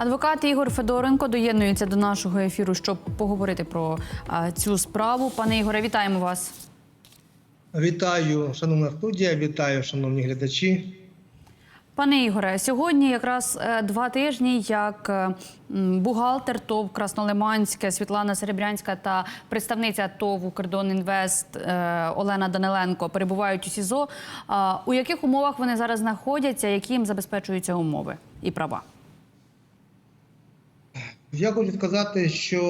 Адвокат Ігор Федоренко доєднується до нашого ефіру, щоб поговорити про цю справу. Пане Ігоре, вітаємо вас. Вітаю, шановна студія, вітаю, шановні глядачі. Пане Ігоре, сьогодні якраз е, два тижні, як е, бухгалтер ТОВ Краснолиманське Світлана Серебрянська та представниця ТОВ «Укрдонінвест» е, Олена Даниленко перебувають у СІЗО. У яких умовах вони зараз знаходяться, які їм забезпечуються умови і права? Я хочу сказати, що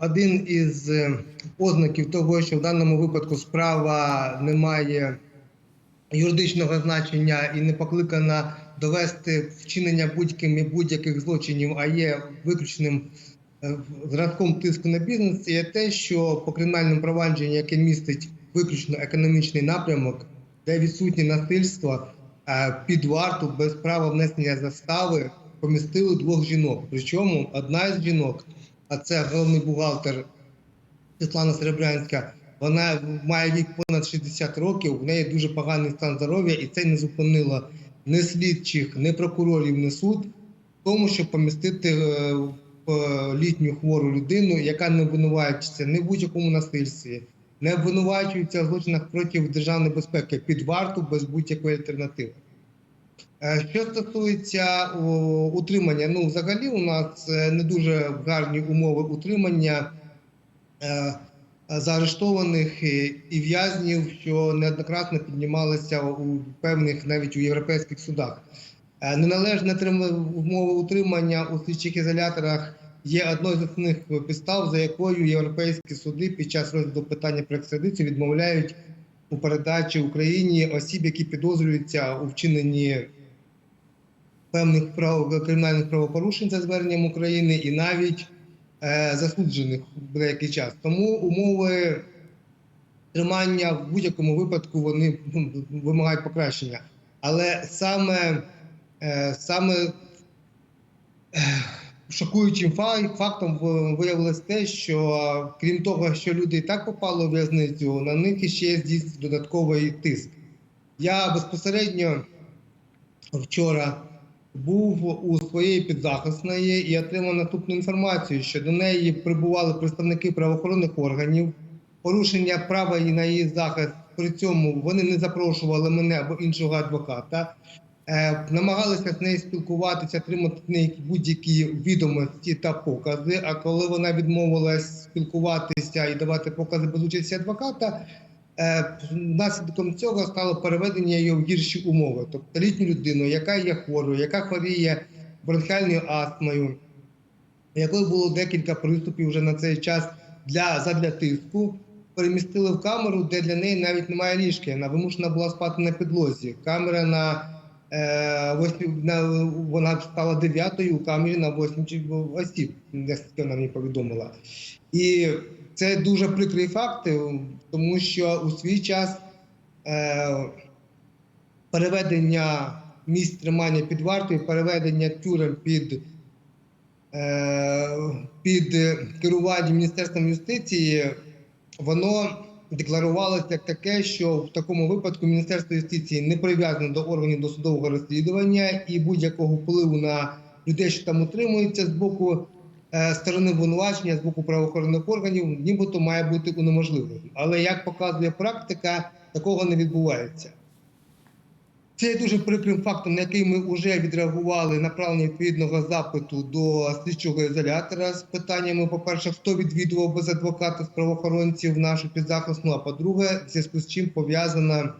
один із е, ознаків того, що в даному випадку справа не має юридичного значення і не покликана довести вчинення будь-ким і будь-яких злочинів, а є виключним е, зразком тиску на бізнес, є те, що по кримінальному провадженню, яке містить виключно економічний напрямок, де відсутнє насильство, е, під варту без права внесення застави помістили двох жінок. Причому одна із жінок, а це головний бухгалтер Світлана Серебрянська, вона має вік понад 60 років, в неї дуже поганий стан здоров'я, і це не зупинило ні слідчих, ні прокурорів, ні суд в тому, щоб помістити е, в е, літню хвору людину, яка не обвинувачується ні в будь-якому насильстві, не обвинувачується в злочинах проти державної безпеки під варту без будь-якої альтернативи. Е, Що стосується утримання, ну взагалі у нас е, не дуже гарні умови утримання е, заарештованих і- в'язнів, що неоднократно піднімалися у певних навіть у європейських судах. Неналежне умови утримання у слідчих ізоляторах є одною з основних підстав, за якою європейські суди під час розгляду питання про екстрадицію відмовляють у передачі Україні осіб, які підозрюються у вчиненні певних прав кримінальних правопорушень за зверненням України і навіть е, засуджених в деякий час. Тому умови тримання в будь-якому випадку вони ну, вимагають покращення. Але саме, е, саме е, шокуючим фа- фактом виявилось те, що крім того, що люди і так попали у в'язницю, на них іще здійснюється додатковий тиск. Я безпосередньо вчора був у своєї підзахисної і отримав наступну інформацію, що до неї прибували представники правоохоронних органів, порушення права і на її захист. При цьому вони не запрошували мене або іншого адвоката, е, намагалися з нею спілкуватися, отримати неї будь-які відомості та покази. А коли вона відмовилась спілкуватися і давати покази без участі адвоката, Е, Наслідком цього стало переведення її в гірші умови. Тобто літню людину, яка є хворою, яка хворіє бронхіальною астмою, якої було декілька приступів вже на цей час для задля тиску, перемістили в камеру, де для неї навіть немає ліжки. Вона вимушена була спати на підлозі. Камера е, на вона стала дев'ятою у камері на 8 осіб, наскільки вона мені повідомила. І це дуже прикрий факт, тому що у свій час е, переведення місць тримання під вартою, переведення тюрем під, е, під керування Міністерством юстиції, воно декларувалося як таке, що в такому випадку Міністерство юстиції не прив'язане до органів досудового розслідування і будь-якого впливу на людей, що там утримуються з боку е, сторони обвинувачення, з боку правоохоронних органів, нібито має бути унеможливим. Але як показує практика, такого не відбувається. Це є дуже прикрим фактом, на який ми вже відреагували направлення відповідного запиту до слідчого ізолятора з питаннями: по-перше, хто відвідував без адвоката з правоохоронців нашу підзахисну, а по-друге, в зв'язку з чим пов'язано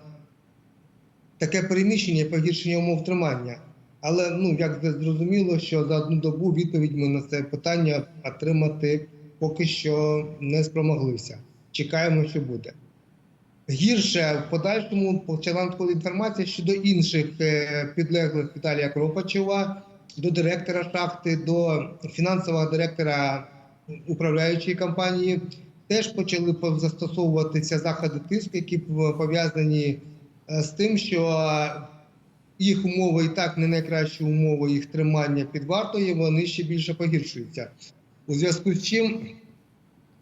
таке переміщення і погіршення умов тримання. Але ну як зрозуміло, що за одну добу відповідь ми на це питання отримати поки що не спромоглися. Чекаємо, що буде. Гірше в подальшому почала надходити інформація щодо інших е, підлеглих Віталія Кропачева, до директора шахти, до фінансового директора управляючої компанії. Теж почали застосовуватися заходи тиску, які пов'язані е, з тим, що їх умови і так не найкращі умови їх тримання під вартою, вони ще більше погіршуються. У зв'язку з чим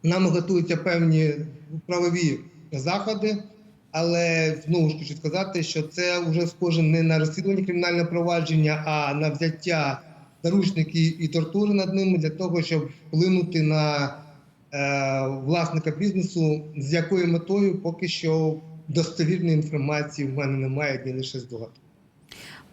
нам готуються певні правові заходи, але знову ж хочу сказати, що це вже схоже не на розслідування кримінального провадження, а на взяття заручників і тортури над ними для того, щоб вплинути на е, власника бізнесу, з якою метою поки що достовірної інформації в мене немає, ні лише здогадки.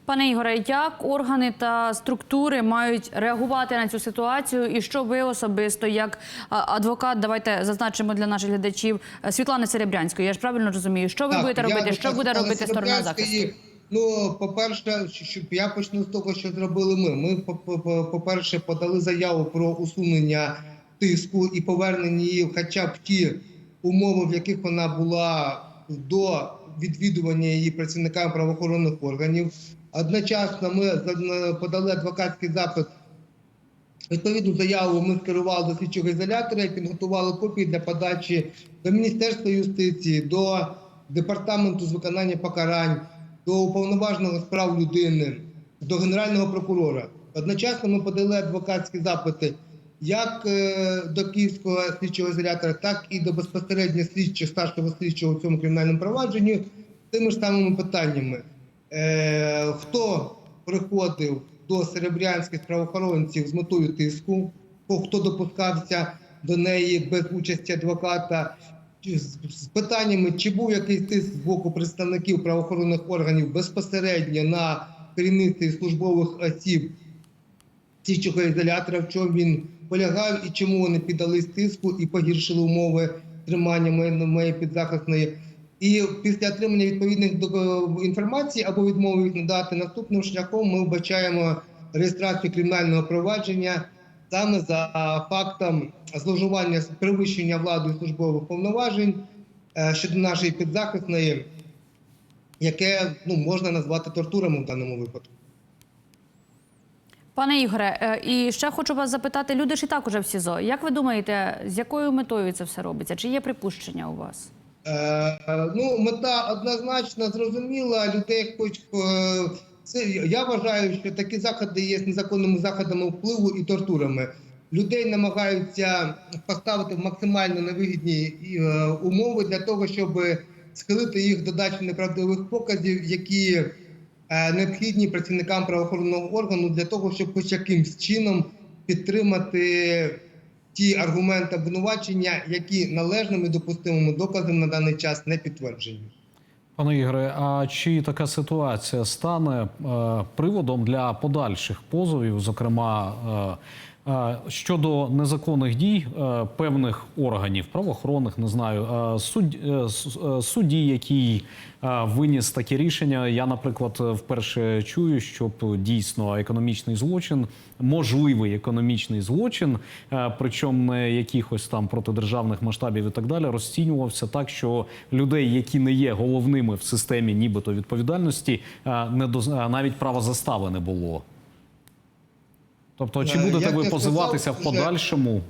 Пане Ігоре, як органи та структури мають реагувати на цю ситуацію, і що ви особисто, як адвокат, давайте зазначимо для наших глядачів е, Світлани Серебрянської. Я ж правильно розумію, що ви Так, будете робити? Що буде робити сторона захисту? Ну, по-перше, щоб я почну з того, що зробили ми. Ми, по- по- по-перше, подали заяву про усунення тиску і повернення її хоча б ті умови, в яких вона була до відвідування її працівниками правоохоронних органів. Одночасно ми подали адвокатський запит. Відповідну заяву ми скерували до слідчого ізолятора і підготували копії для подачі до Міністерства юстиції, до департаменту з виконання покарань, до уповноваженого з прав людини, до генерального прокурора. Одночасно ми подали адвокатські запити як е, до Київського слідчого ізолятора, так і до безпосередньо слідчого старшого слідчого у цьому кримінальному провадженні тими ж самими питаннями. Е, хто приходив до серебрянських правоохоронців з метою тиску, хто- допускався до неї без участі адвоката, з питаннями, чи був якийсь тиск з боку представників правоохоронних органів безпосередньо на керівництві службових осіб слідчого ізолятора, в чому він полягав і чому вони піддались тиску і погіршили умови тримання моєї, підзахисної. І після отримання відповідних інформації або відмови їх надати наступним шляхом, ми вбачаємо реєстрацію кримінального провадження саме за фактом зловживання перевищення владою службових повноважень е, щодо нашої підзахисної, яке ну можна назвати тортурами в даному випадку. Пане Ігоре, е, і ще хочу вас запитати: люди ж і так уже в СІЗО. Як ви думаєте, з якою метою це все робиться? Чи є припущення у вас? Е, ну, мета однозначно зрозуміла. Людей хоч е, це я вважаю, що такі заходи є незаконними заходами впливу і тортурами. Людей намагаються поставити в максимально невигідні е, умови для того, щоб схилити їх до дачі неправдивих показів, які е, необхідні працівникам правоохоронного органу для того, щоб хоч якимсь чином підтримати ті аргументи обвинувачення, які належними допустимими доказами на даний час не підтверджені. Пане Ігоре, а чи така ситуація стане е, приводом для подальших позовів, зокрема е, е, щодо незаконних дій е, певних органів, правоохоронних, не знаю, е, суд, е, е, судді, який е, виніс таке рішення? Я, наприклад, вперше чую, щоб дійсно економічний злочин, можливий економічний злочин, е, причому не якихось там протидержавних масштабів і так далі, розцінювався так, що людей, які не є головними в системі, нібито відповідальності, е, не е, навіть права застави не було. Тобто, чи Е, будете як ви позиватися сказав, в подальшому?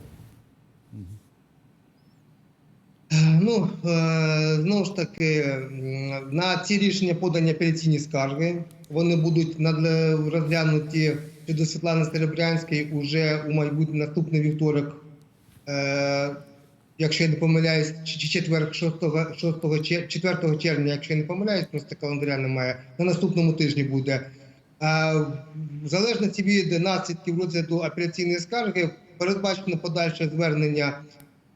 Ну е, знову ж таки на ці рішення подані апеляційні скарги. Вони будуть розглянуті щодо Світлани Серебрянської уже у майбутній наступний вівторок. Е, Якщо я не помиляюсь, чи чи четвер 6, 6 4 червня, якщо я не помиляюсь, просто календаря немає, на наступному тижні буде. В залежності від наслідків розгляду апеляційної скарги передбачено подальше звернення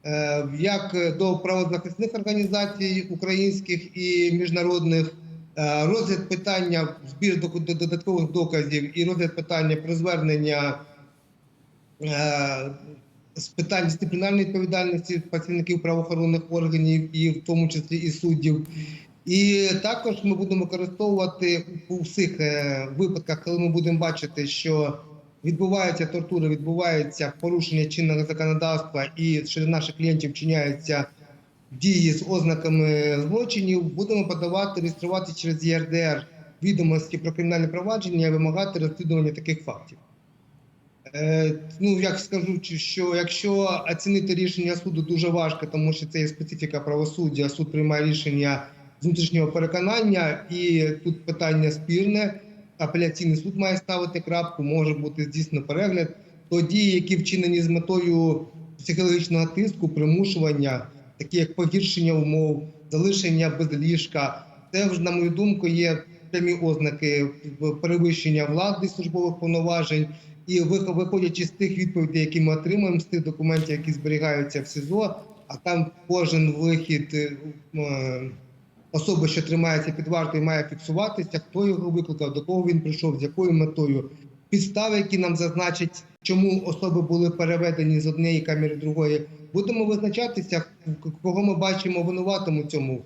е, як до правозахисних організацій українських і міжнародних, е, розгляд питання збір додаткових доказів і розгляд питання про звернення е, з питань дисциплінарної відповідальності працівників правоохоронних органів, і в тому числі і суддів. І також ми будемо використовувати у всіх е, випадках, коли ми будемо бачити, що відбувається тортура, відбувається порушення чинного законодавства, і серед наших клієнтів вчиняються дії з ознаками злочинів, будемо подавати, реєструвати через ЄРДР відомості про кримінальне провадження і вимагати розслідування таких фактів. Е, ну, як скажу, що якщо оцінити рішення суду дуже важко, тому що це є специфіка правосуддя, суд приймає рішення внутрішнього переконання, і тут питання спірне. Апеляційний суд має ставити крапку, може бути здійснено перегляд. То дії, які вчинені з метою психологічного тиску, примушування, такі як погіршення умов, залишення без ліжка, це вже, на мою думку, є прямі ознаки перевищення влади службових повноважень І вих- виходячи з тих відповідей, які ми отримуємо, з тих документів, які зберігаються в СІЗО, а там кожен вихід е, особи, що тримається під вартою, має фіксуватися, хто його викликав, до кого він прийшов, з якою метою, підстави, які нам зазначать, чому особи були переведені з однієї камери другої. Будемо визначатися, кого ми бачимо винуватим у цьому.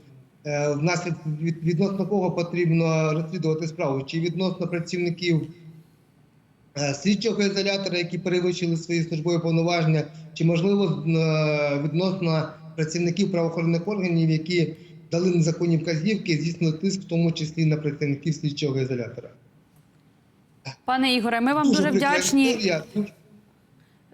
Е, Внаслідок відносно кого потрібно розслідувати справу, чи відносно працівників е, слідчого ізолятора, які перевищили свої службові повноваження, чи можливо е, відносно працівників правоохоронних органів, які дали незаконні вказівки, здійснили тиск, в тому числі на працівників слідчого ізолятора. Пане Ігоре, ми вам дуже прикра вдячні.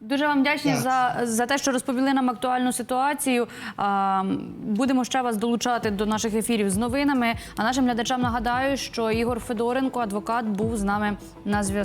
Дуже вам вдячні Так. за, за те, що розповіли нам актуальну ситуацію. А, будемо ще вас долучати до наших ефірів з новинами. А нашим глядачам нагадаю, що Ігор Федоренко, адвокат, був з нами на зв'язку.